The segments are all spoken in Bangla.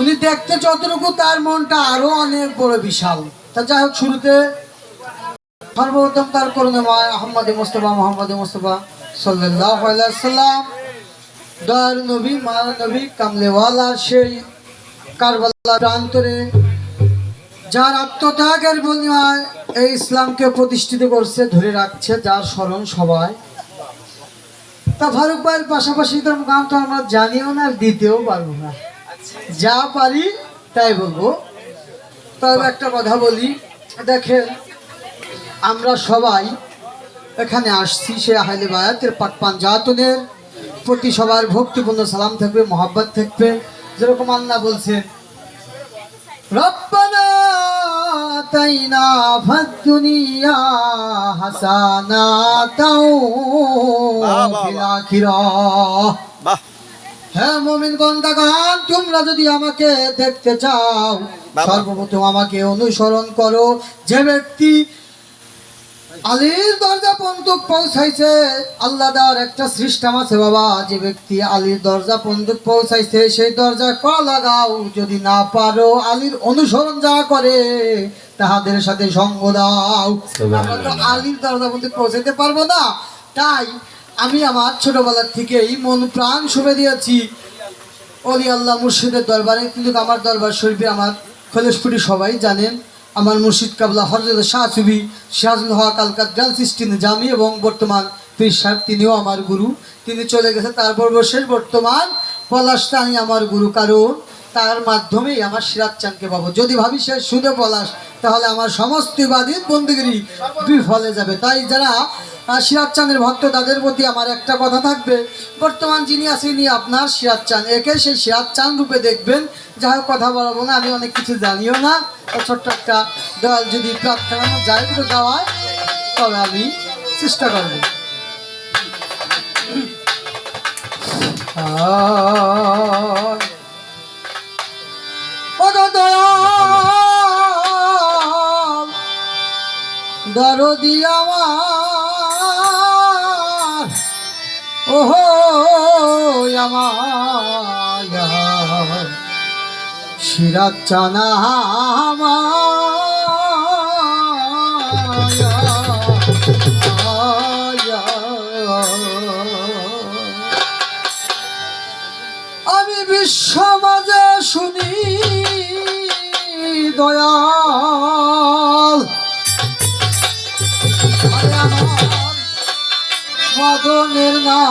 উনি দেখতে যতটুকু তার মনটা আরও অনেক বড় বিশাল। তা যাই হোক, শুরুতে সর্বপ্রথম তার করুণাময় আহম্মদ মোস্তফা, মোহাম্মদ মোস্তফা সাল্লাহ সাল্লাম দয়ার নবী মা নবী, কামলেওয়ালা, সেই কারবালা প্রান্তরে, যার আত্মত্যাগের বিনিময় এই ইসলামকে প্রতিষ্ঠিত করছে, ধরে রাখছে, যার স্মরণ সবাই। তা ফারুক ভাইয়ের পাশাপাশি তো গান তো আমরা জানিও না আর দিতেও পারব না। যা পারি তাই বলব। তবে একটা কথা বলি দেখেন আমরা সবাই এখানে আসছি সে আহলে বায়াতের পাক পাঞ্জাতনের প্রতি সবার ভক্তিপূর্ণ সালাম থাকবে মোহাব্বত থাকবে। যেরকম আল্লাহ বলছেন রব্বানা হাসানাতাও ফিল আখিরাহ বাহ। হ্যাঁ মোমিন গন্ডাগান তোমরা যদি আমাকে দেখতে চাও সর্বপ্রথম আমাকে অনুসরণ করো। যে ব্যক্তি আলীর দরজা পর্যন্ত পৌঁছাইছে আল্লাহ দেওয়ার একটা সিস্টেম আছে বাবা। যে ব্যক্তি আলীর দরজা পর্যন্ত পৌঁছাইছে সেই দরজা ক লাগাও। যদি না পারো আলীর অনুসরণ যা করে তাহাদের সাথে সঙ্গ দাও। আমরা তো আলীর দরজা পর্যন্ত পৌঁছাইতে পারব না। তাই আমি আমার ছোটবেলার থেকেই মন প্রাণ শুভে দিয়েছি। অলি আল্লাহ মুর্শিদের দরবারে, কিন্তু আমার দরবার শরীফে আমার খলেশপুরি সবাই জানেন, আমার মুর্শিদ কাবলা হরজত শাহ সুবি সিরাজুল হক আলকাত গ্রাল সিস্টিন জামি এবং বর্তমান পীর সাহেব, তিনিও আমার গুরু। তিনি চলে গেছে তারপর শেষ বর্তমান পলাশটাই আমার গুরু। কারণ তার মাধ্যমেই আমার সিরাজ চানকে পাবো। যদি ভাবি সে শুধু পলাশ, তাহলে আমার সমস্ত ইবাদিত বন্দুগিরি বিফলে যাবে। তাই যারা সিরাজ চাঁদের ভক্ত, তাদের প্রতি আমার একটা কথা থাকবে। বর্তমান যিনি আছেন, ইনি আপনার সিরাজ চান একে সেই সিরাজ চান রূপে দেখবেন। যাই হোক, কথা বলব না, আমি অনেক কিছু জানিও না। ছোট্ট একটা দয়াল যদি প্রার্থনা যায়, একটু গাওয়ায়, তবে আমি চেষ্টা করব। আয়। ওগো দরদি আমার। ওহো আমার সিরাজ চানা আমি বিশ্ব মাঝে শুনি দয়াল। আমার মদনের না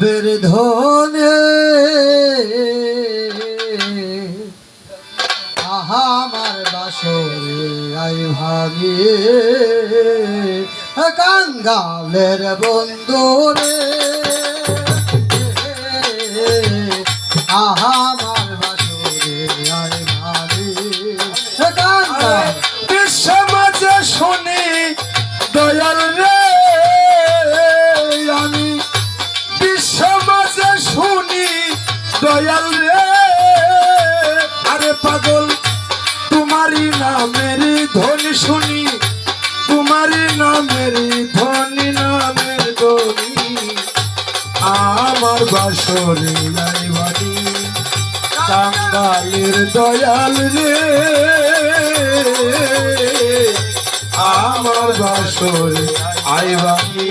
বেরধনে আহামার বাসরে আই ভাগে কাঙ্গালের বন্ধুরে আহামার শুনি, তোমার নামের ধ্বনি নামের ধ্বনি, আমার বাসরে আইবানি কাঙ্গালের দয়াল রে, আমার বাসরে আইবানি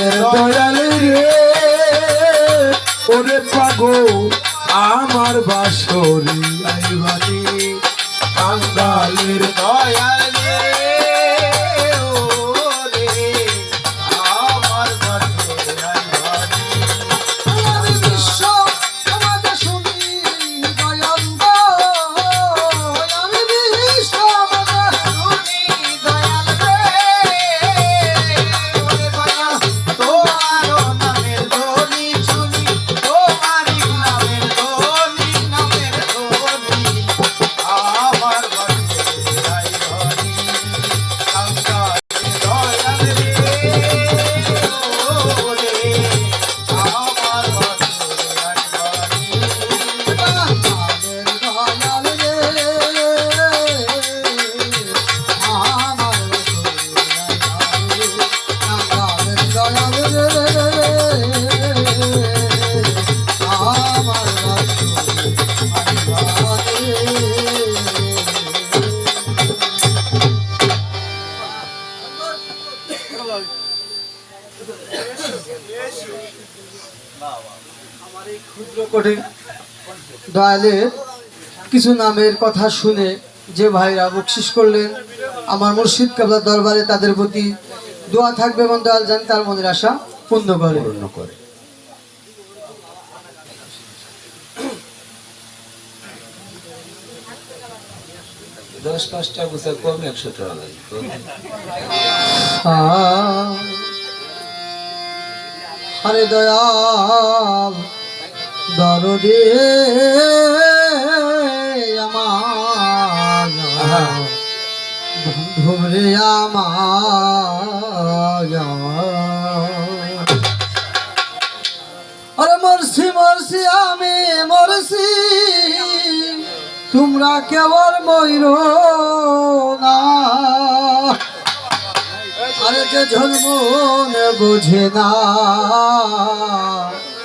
কাঙালের দয়াল রে। ওরে পাগো আমার বাসরি কাঙ্গালের দয়াল। দয়ালের কিছু নামের কথা শুনে যে ভাইরা বকশিস করলেন আমার মুর্শিদ কাবলার দরবারে তাদের প্রতি দোয়া থাকবে এবং দয়াল জান তার মনের আশা পূর্ণ করে। পূর্ণ করে। দশ পাঁচটা গুছা কম একশো টাকা লাগবে। হরে দয়াল দরদে আমার বন্ধু রে আমার। আরে মরছি মরছি আমি মরছি। তোমরা কেবল ময়ূর না। আরে যে ধর্ম বোঝে না।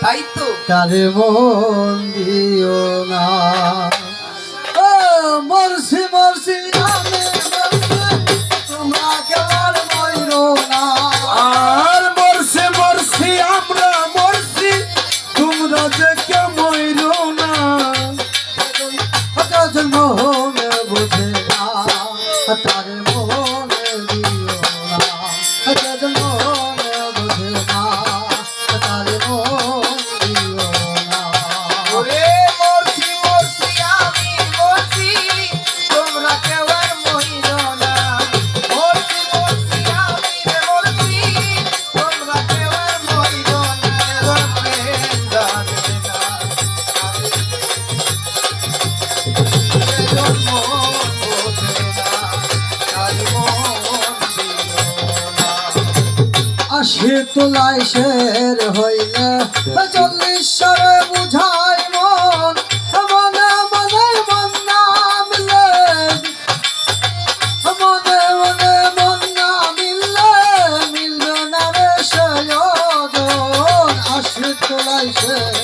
তাই তো না। ও মরসি মরসি আমি তোমরা কেবার না। আর মরসি মরসি আমরা মরসি তোমরা যে কে ময়ূর না। জন্ম নাই শের হইলে চল্লিশ সালে বুঝাই মন, মনে মনে মন না মিলে মনে মনে মন না মিললে মিলল না রে সয়ন আশ্রিত নাই শের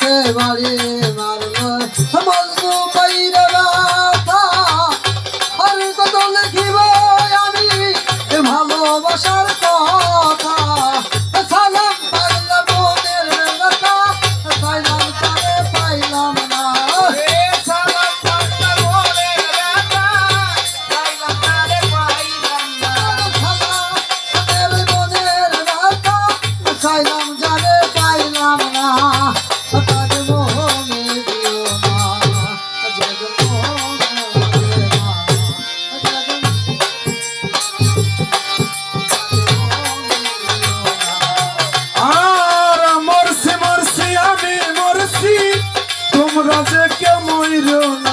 在哪里 fazer que eu morro né?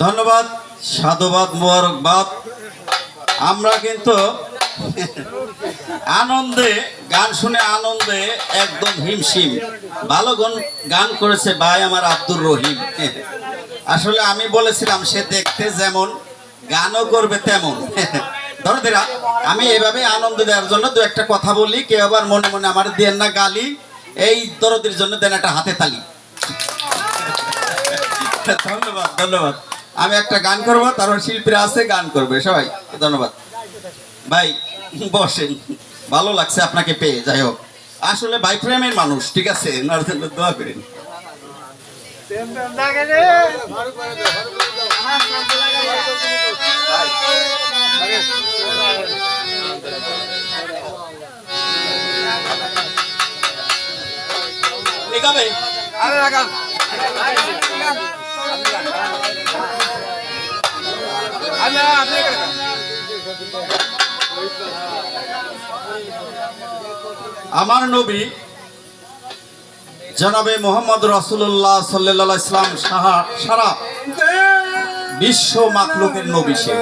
ধন্যবাদ, সাধুবাদ, মোবারকবাদ। আমরা কিন্তু আনন্দে, গান শুনে আনন্দে একদম হিমশিম। ভালো গান গান করেছে ভাই আমার আব্দুর রহিম। আসলে আমি বলেছিলাম, সে দেখতে যেমন, গানও করবে তেমন। ধরদেরা আমি এভাবে আনন্দ দেওয়ার জন্য দু একটা কথা বলি, কেউ আবার মনে মনে আমার দেন না গালি, এই দরদের জন্য দেন একটা হাতে তালি। ধন্যবাদ ধন্যবাদ। আমি একটা গান করব, তারপর শিল্পীরা আছে, গান করবে সবাই। ধন্যবাদ। ভাই, বসেন। ভালো লাগছে আপনাকে পেয়ে, যাই হোক। আসলে ভাই প্রেমের মানুষ, ঠিক আছে? দোয়া করেন। আছে আমার নবী জনাবে মোহাম্মদ রসুল্লাহ সাল্লাহ ইসলাম সাহা সারা বিশ্ব মাকলুকের নবী সে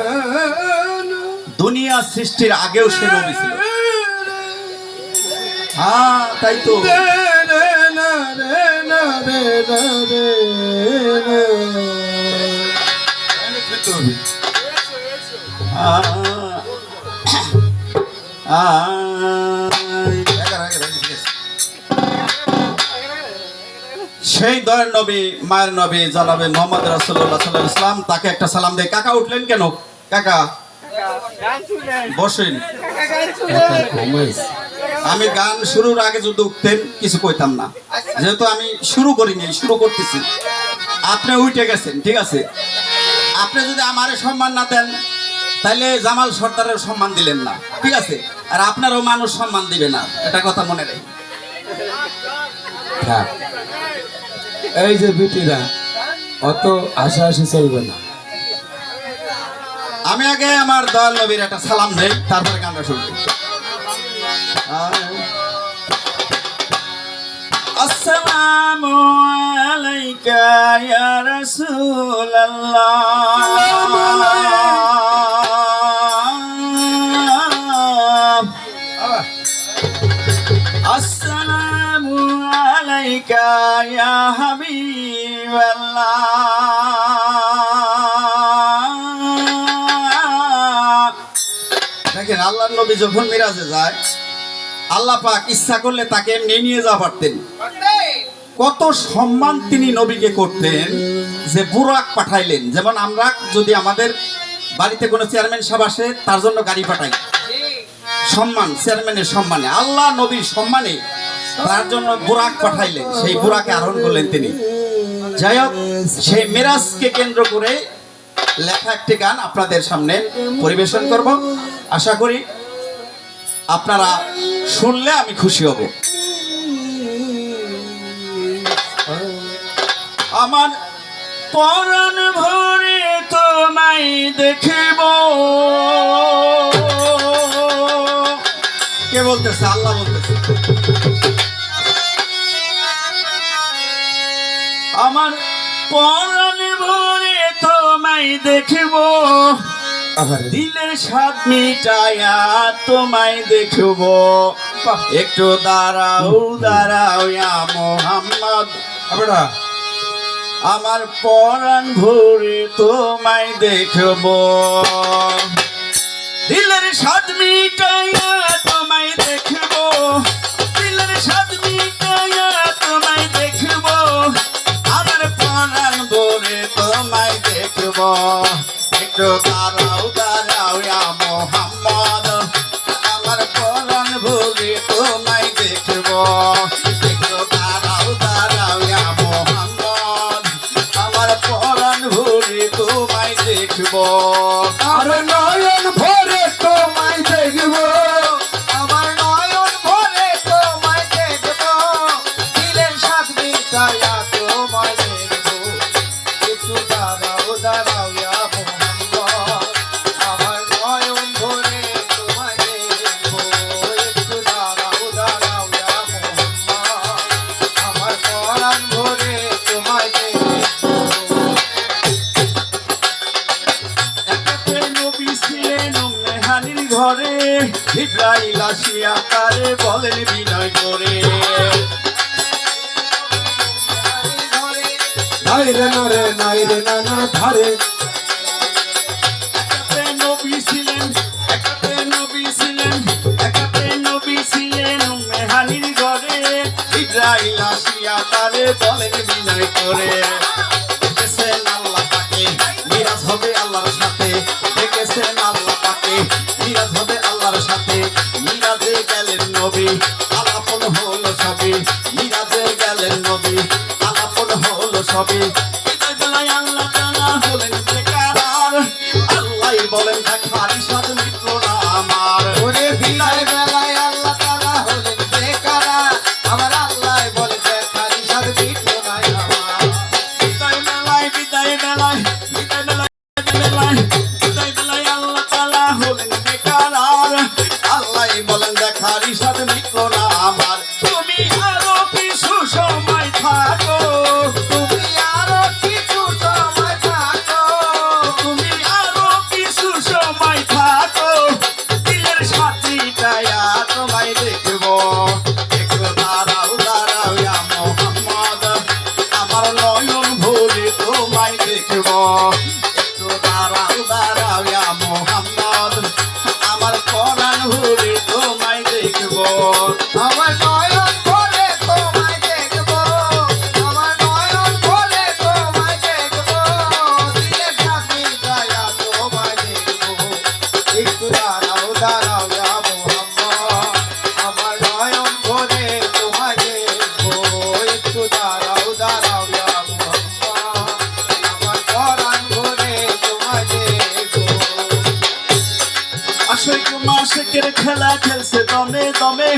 দুনিয়া সৃষ্টির আগেও সে নবী ছিল হ্যাঁ তাই তো আহ, সেই দয়ের নবী, মায়ের নবী, জানাবে মোহাম্মদ রাসুল্লাহ সাল্লাহ ইসলাম তাকে একটা সালাম দেয়। কাকা, উঠলেন কেন? কাকা, বসেন। আমি গান শুরুর আগে যদি উঠতেন, কিছু কইতাম না। যেহেতু আমি শুরু করিনি, শুরু করতেছি। আপনি উঠে গেছেন, ঠিক আছে? আপনি যদি আমারে সম্মান না দেন তাহলে জামাল সর্দারের সম্মান দিলেন না ঠিক আছে? আর আপনারও মানুষ সম্মান দিবে না এটা কথা মনে রাখি। এই যে বিটিরা অত আশা আশি চলবে না। আমি আগে আমার দয়াল নবীর একটা সালাম দেই তারপরে গানটা শুনব। আসসালামু আলাইকা ইয়া রাসূলাল্লাহ। হাবিবাল্লাহ দেখেন আল্লাহ নবী যখন মিরাজে যায়, আল্লাহ পাক ইচ্ছা করলে তাকে এমনি নিয়ে যাওয়া পারতেন। কত সম্মান তিনি নবীকে করতেন যে বুরাক পাঠাইলেন। যেমন আমরা যদি আমাদের বাড়িতে কোনো চেয়ারম্যান সাহেব আসে, তার জন্য গাড়ি পাঠাই। সম্মান, চেয়ারম্যানের সম্মানে। আল্লাহ নবীর সম্মানে তার জন্য বুরাক পাঠাইলেন। সেই বুরাকে আরোহণ করলেন তিনি। যাই হোক, সেই মেরাজকে কেন্দ্র করে লেখা একটি গান আপনাদের সামনে পরিবেশন করব। আশা করি আপনারা শুনলে আমি খুশি হব। আমার পরাণ ভরে তোমায় দেখিব। কে বলতেছে? আল্লাহ বলতেছে। পরাণ ভরে তোমায় দেখিব। দিলের স্বাদ মিটাইয়া তোমায় দেখব। একটু দাঁড়াও দাঁড়াও মোহাম্মদ। আমার পরাণ ভরে তোমায় দেখব। দিলের স্বাদ মিটাইয়া দেখব, একটু দাঁড়াও দাঁড়াও মোহাম্মদ। আমার পরাণ ভরে তোমায় দেখব, একটু দাঁড়াও দাঁড়াও মোহাম্মদ। আমার পরাণ ভরে তোমায় দেখব। তারে বলেন বিনয় করে? দেখেছেন আল্লাহ পাকে মিরাজ হবে আল্লাহর সাথে। দেখেছেন আল্লাহ পাকে মিরাজ হবে আল্লাহর সাথে। মিরাজে গেলেন নবী, আলাপন হলো সবে মিরাজে গেলেন নবী, আলাপন হলো সবে দমে দমে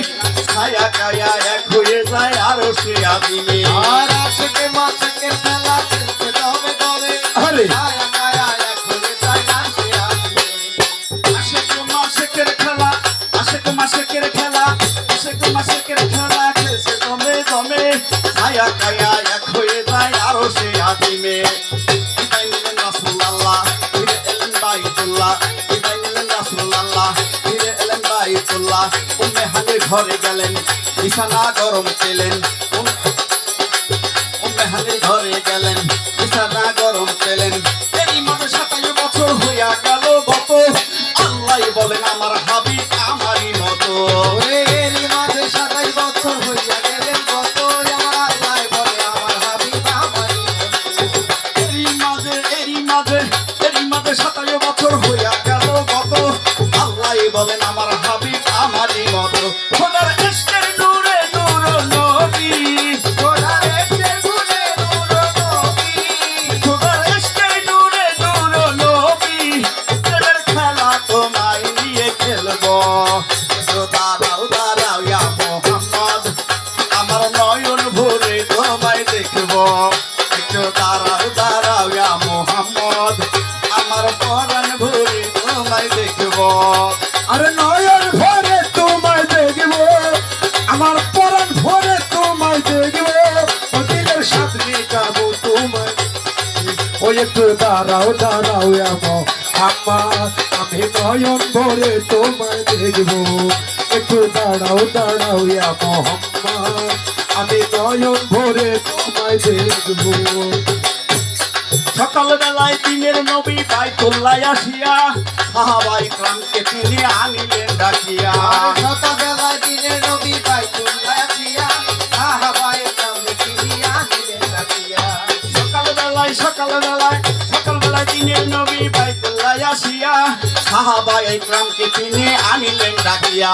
ছায়া কায়া এক হয়ে যায় আরও সে আদিমে। আর আশিকে মাশিকের খেলা খেলছে দমে দমে। আরে। ছায়া মায়া এক হয়ে যায় না সে আসবে আশিক মাসিকের খেলা আশিক মাসিকের খেলা আশিক মাসিকের খেলা খেলছে দমে দমে। ছায়া কায়া এক হয়ে যায় আরও সে আদিমে। বিদায় নিলেন রাসূলুল্লাহ এলেন বাইতুল্লাহ বিদায় নিলেন রাসূলুল্লাহ বাইতুল্লাহ উম্মে হানির ঘরে গেলেন, বিছানা গরম পেলেন। উম্মে উম্মেহানির ঘরে গেলেন, বিছানা গরম পেলেন। এরই মাঝে সাতাশ বছর হইয়া গেল গত আল্লাহ বলেন, আমার হাবিব আমারই মতো। এরই মাঝে সাতাশ বছর হইয়া গেলেন কত আমার আল্লাহ বলে আমার হাবিব আমারই এরই মাঝে এরই মাঝে খোদার দাঁড়াও দাঁড়াও আমো আমার আমি নয়ন ভরে তোমায় দেখব। একটু দাঁড়াও দাঁড়াও আমো আমার আমি নয়ন ভরে তোমায় দেখব। সকাল বেলায় দিনের নবী বাইতুল্লাহ আসিয়া সাহাবাই ক্রামকে তিনি আনিলেন ডাকিয়া। সকালবেলায় দিনের নবী বাইতুল্লাহ আসিয়া, সাহাবায়ে কেরামকে চিনিয়া দিলেন ডাকিয়া। সকাল বেলায় দিনের নবী বাইতুল্লাহ আসিয়া সাহাবা ইকরামকে তিনি আনিলেন ডাকিয়া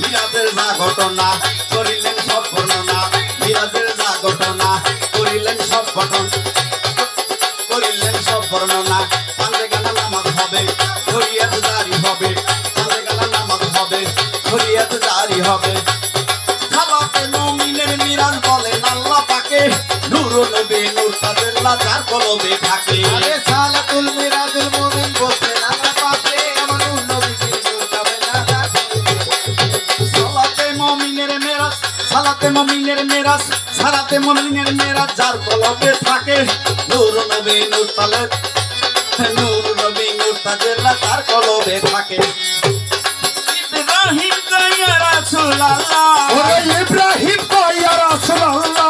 মিরাজের যা ঘটনা, করিলেন সব বর্ণনা। মিরাজের যা ঘটনা, করিলেন সব ঘটন করিলেন সব বর্ণনা। পাঞ্জে গানা নামাজ হবে শরিয়াত জারি হবে। পাঞ্জে গানা নামাজ হবে শরিয়াত জারি হবে। কলবে থাকে আরে সালাতুল মিরাজুল মুমিন বলছেন আল্লাহ পাকে, আমার নূর নূর যাবে না সালাতে মুমিনের মিরাজ সালাতে মুমিনের মিরাজ সালাতে মুমিনের মিরাজ যার কলবে থাকে নূর নবী নূর তালে নূর নবী নূর মুর্তাজেল্লা তার কলবে থাকে। ইব্রাহিম কাইয়া রাসূলুল্লাহ। ওরে ইব্রাহিম কইয়া রাসূলুল্লাহ। ইব্রাহিম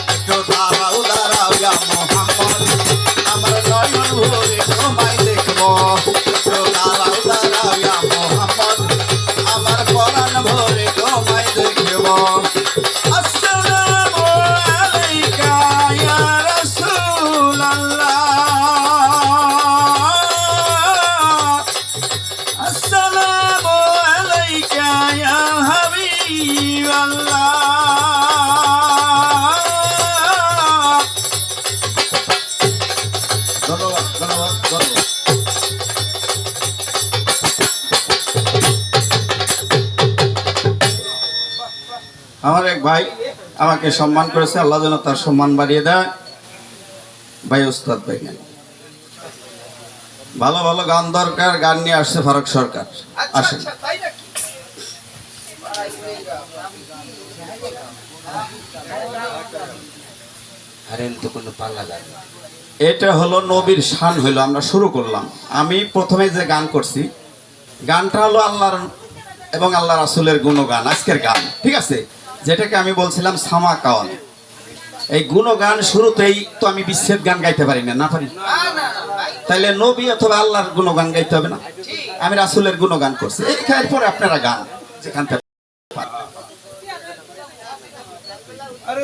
আমাকে সম্মান করেছে আল্লাহ যেন তার সম্মান বাড়িয়ে দেয়। ভাই উস্তাদ ভাই ভালো ভালো গান দরকার গান নিয়ে আসছে ফারুক সরকার। আসেন। কোনো পাল্লা গান। এটা হলো নবীর শান হইল আমরা শুরু করলাম। আমি প্রথমে যে গান করছি গানটা হলো আল্লাহর এবং আল্লাহ রাসুলের গুণগান আজকের গান ঠিক আছে? যেটাকে আমি বলছিলাম সামা কাওয়াল এই গুণগান শুরুতেই তো আমি বিচ্ছেদ গান গাইতে পারি না না পারি? তাইলে নবী অথবা আল্লাহর গুণগান গাইতে হবে না? আমি রাসুলের গুণগান করছি। এই খায়ের পরে আপনারা গান যেখান থেকে আরে